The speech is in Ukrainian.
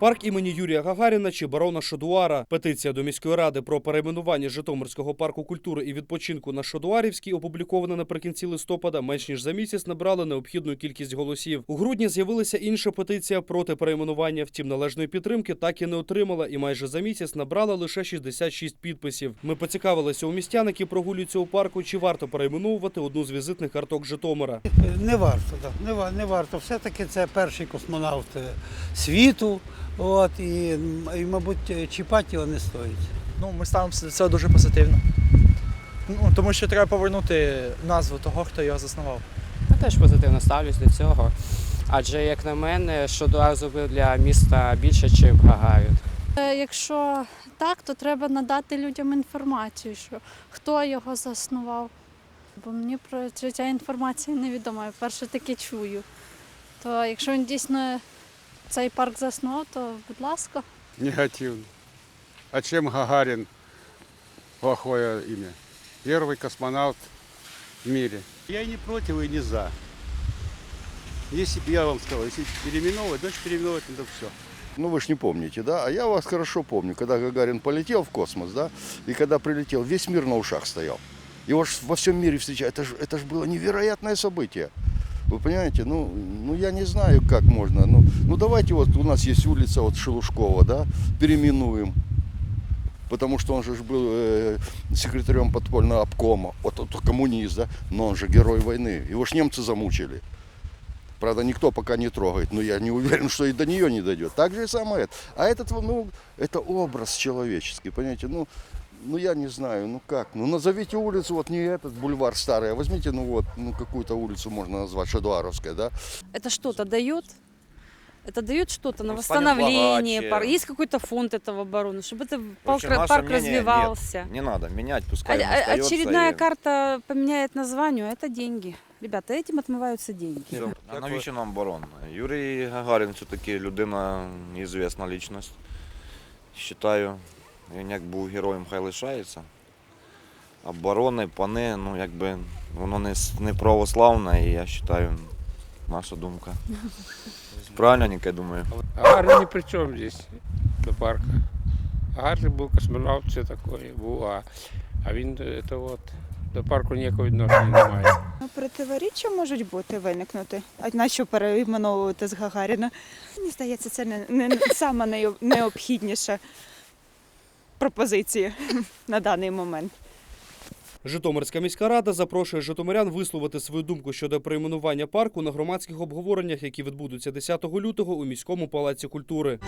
Парк імені Юрія Гагаріна чи барона Шодуара. Петиція до міської ради про перейменування Житомирського парку культури і відпочинку на Шодуарівській, опублікована наприкінці листопада, менш ніж за місяць набрала необхідну кількість голосів. У грудні з'явилася інша петиція проти перейменування. Втім, належної підтримки так і не отримала, і майже за місяць набрала лише 66 підписів. Ми поцікавилися у містян, які прогулюються у парку, чи варто перейменовувати одну з візитних карток Житомира. Не варто, так. Не, ва- не варто. Все-таки це перший космонавт е, світу. От, і, і, мабуть, чіпати його не стоїть. Ну, ми ставимося до цього дуже позитивно. Ну, тому що треба повернути назву того, хто його заснував. Я теж позитивно ставлюсь до цього. Адже, як на мене, Шодуар зробив для міста більше, ніж Гагарін. Е, Якщо так, то треба надати людям інформацію, що хто його заснував. Бо мені про ця інформація невідома. Я вперше таке чую. То якщо він дійсно цей парк заснував, то будь ласка. Негативно. А чем Гагарин плохое имя? Первый космонавт в мире. Я и не против, и не за. Если бы я вам сказал, если переименовывать, значит переименовывать надо все. Ну вы ж не помните, да? А я вас хорошо помню, когда Гагарин полетел в космос, да, и когда прилетел, весь мир на ушах стоял. Его ж во всем мире встречают. Это же это ж было невероятное событие. Вы понимаете, ну, ну я не знаю, как можно. Ну, ну давайте вот у нас есть улица вот Шелушкова, да, переименуем. Потому что он же был э, секретарем подпольного обкома, вот, вот коммунист, да, но он же герой войны. Его ж немцы замучили. Правда, никто пока не трогает, но я не уверен, что и до нее не дойдет. Так же и самое. А этот, ну, это образ человеческий, понимаете, ну, ну я не знаю, ну как, ну назовите улицу, вот не этот бульвар старый, а возьмите, ну вот, ну какую-то улицу можно назвать, Шедуаровская, да, это что-то дает? Это дает что-то на Мы станем восстановление богаче. парка? Есть какой-то фонд этого обороны, чтобы это В парк, общем, наше парк мнение развивался? нет, не надо менять, А- пускай он а- остается очередная и- карта поменяет название, это деньги. Ребята, этим отмываются деньги. Всё. А навіщо нам барон? Юрій Гагарін все-таки людина ізвісна лічність. Считаю, він як був героєм, хай лишається. А барони, пани, ну якби воно не, не православне, і я вважаю, наша думка. Правильно, я думаю. Гарний ни при чем здесь, до парка. Гарний був космонавт, все такое, був, а, а він е, це от, до парку ніякого відношення не має. Ну, Противоріччя можуть бути виникнути. А на що перейменовувати з Гагаріна? Мені здається, це не, не сама найо- пропозиція на даний момент. Житомирська міська рада запрошує житомирян висловити свою думку щодо перейменування парку на громадських обговореннях, які відбудуться 10 лютого у міському палаці культури.